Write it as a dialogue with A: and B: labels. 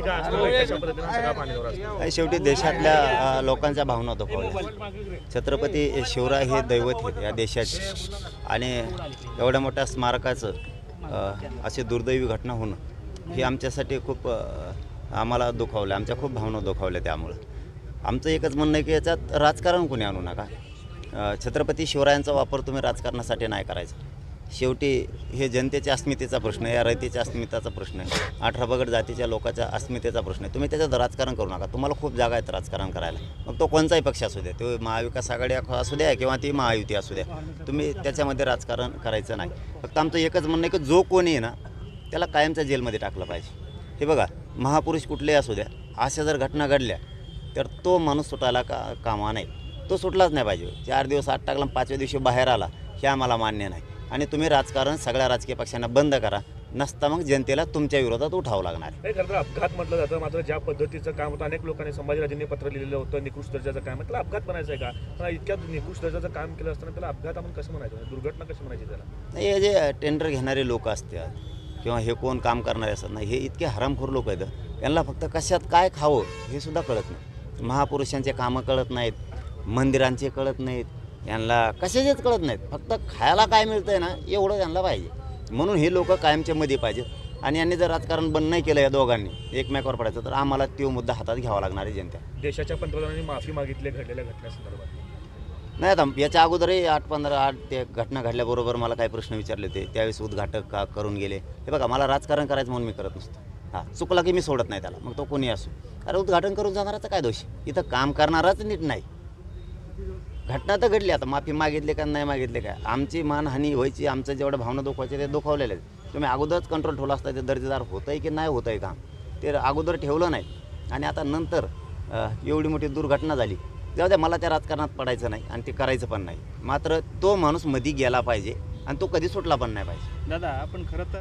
A: कशा पद्धतीने सगळा पाणीवर असतो.
B: आणि शेवटी देशातल्या अ, लोकांच्या भावना दुखवल्या. छत्रपती शिवराय हे दैवत आहेत या देशाचे. आणि एवढ्या मोठ्या स्मारकाचं अ, अशी दुर्दैवी घटना होणं ही आमच्यासाठी खूप अ, आम्हाला दुखावलं. आमच्या खूप भावना दुखावल्या त्यामुळं. आमचं एकच म्हणणं आहे की याच्यात राजकारण कोणी आणू नका. अ, छत्रपती शिवरायांचा वापर तुम्ही राजकारणासाठी नाही करायचा. शेवटी हे जनतेच्या अस्मितेचा प्रश्न आहे या रयतेच्या अस्मितेचा प्रश्न आहे. अठरा बगड जातीच्या लोकांच्या अस्मितेचा प्रश्न आहे. तुम्ही त्याच्यात राजकारण करू नका. तुम्हाला खूप जागा आहेत राजकारण करायला. मग तो कोणताही पक्ष असू द्या तो महाविकास आघाडी असू द्या किंवा ती महायुती असू द्या तुम्ही त्याच्यामध्ये राजकारण करायचं नाही. फक्त आमचं एकच म्हणणं आहे की जो कोणी आहे ना त्याला कायमच्या जेलमध्ये टाकलं पाहिजे. हे बघा महापुरुष कुठलेही असू द्या अशा जर घटना घडल्या तर तो माणूस सुटायला का कामा नाही तो सुटलाच नाही पाहिजे. चार दिवस आत टाकला पाचव्या दिवशी बाहेर आला हे आम्हाला मान्य नाही. आणि तुम्ही राजकारण सगळ्या राजकीय पक्षांना बंद करा. नसता मग जनतेला तुमच्या विरोधात उठावं लागणार.
A: खरं तर अपघात म्हटलं जातं मात्र ज्या पद्धतीचं काम होतं अनेक लोकांनी संभाजीराजेंनी पत्र लिहिलेलं होतं निकृष्ट दर्जाचं काम. आहे त्याला अपघात म्हणायचं आहे का? पण इतक्या निकृष्ट दर्जाचं काम केलं असताना त्याला अपघात आपण कसं म्हणायचं? दुर्घटना कशी म्हणायची त्याला?
B: नाही, हे जे टेंडर घेणारे लोक असतात किंवा हे कोण काम करणारे असतात ना हे इतके हरामखोर लोक आहेत. यांना फक्त कशात काय खावं हे सुद्धा कळत नाही. महापुरुषांचे कामं कळत नाहीत मंदिरांचे कळत नाहीत यांना कशाचेच कळत नाहीत. फक्त खायला काय मिळतंय ना एवढं त्यांना पाहिजे. म्हणून हे लोक कायमच्या मध्ये पाहिजेत. आणि यांनी जर राजकारण बंद नाही केलं या दोघांनी एकमेकावर पडायचं तर आम्हाला तो मुद्दा हातात घ्यावा लागणार आहे जनता
A: देशाच्या पंतप्रधानांनी माफी मागितली घडलेल्या घटनेसंदर्भात.
B: नाही आता याच्या अगोदरही आठ पंधरा आठ ते घटना घडल्याबरोबर मला काही प्रश्न विचारले होते. त्यावेळेस उद्घाटक का करून गेले? हे बघा मला राजकारण करायचं म्हणून मी करत नसतो. हां चुकला की मी सोडत नाही त्याला. मग तो कोणी असो. अरे उद्घाटन करून जाणाराचा काय दोष? इथं काम करणाराच नीट नाही. घटना तर घडली. आता माफी मागितली का नाही मागितली काय आमची मानहानी व्हायची आमचं जेवढं भावना दुखवायचे ते दुखावलेले आहेत तुम्ही अगोदरच कंट्रोल ठेवला असता ते दर्जेदार होतं आहे की नाही होतं आहे काम? ते अगोदर ठेवलं नाही. आणि आता नंतर एवढी मोठी दुर्घटना झाली. जाऊ द्या मला त्या राजकारणात पडायचं नाही आणि ते करायचं पण नाही. मात्र तो माणूस मधी गेला पाहिजे आणि तो कधी सुटला पण नाही पाहिजे.
C: दादा आपण खरं तर